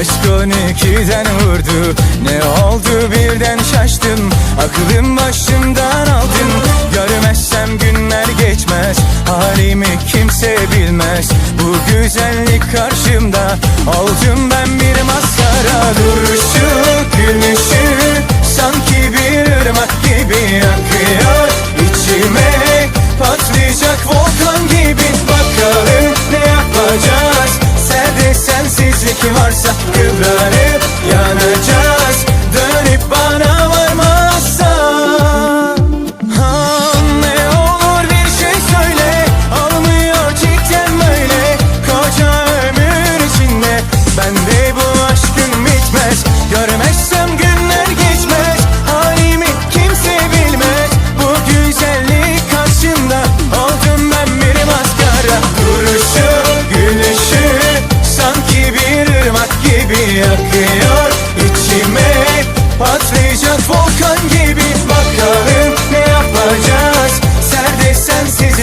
Aşk on ikiden vurdu. Ne oldu? Birden şaştım. Aklım başımdan aldın. Görmezsem günler geçmez. Halimi kimse bilmez. Bu güzellik karşımda. Oldum ben bir maskara. Duruşu, gülüşü Sanki bir ırmak gibi akıyor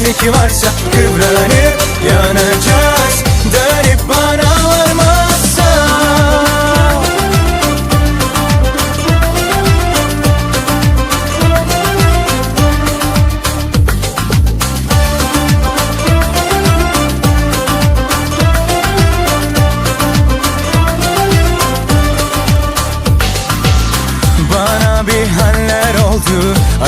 sensizlik varsa Kıvranıp yanacağız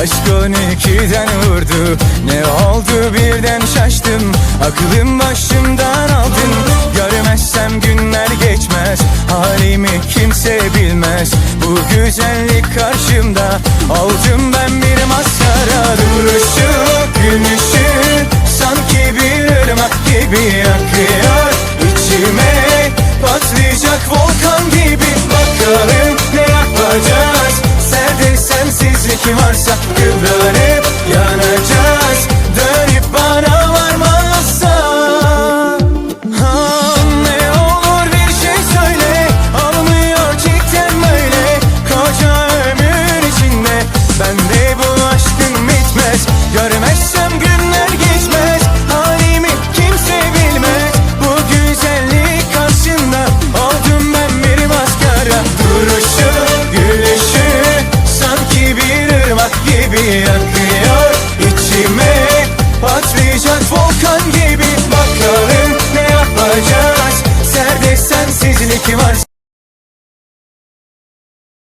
Aşk on ikiden vurdu. Ne oldu birden şaştım. Aklım başımdan aldın. Görmezsem günler geçmez. Halimi kimse bilmez. Bu güzellik karşımda. Oldum ben bir maskara. Duruşu, gülüşü Sanki bir ırmak gibi akıyor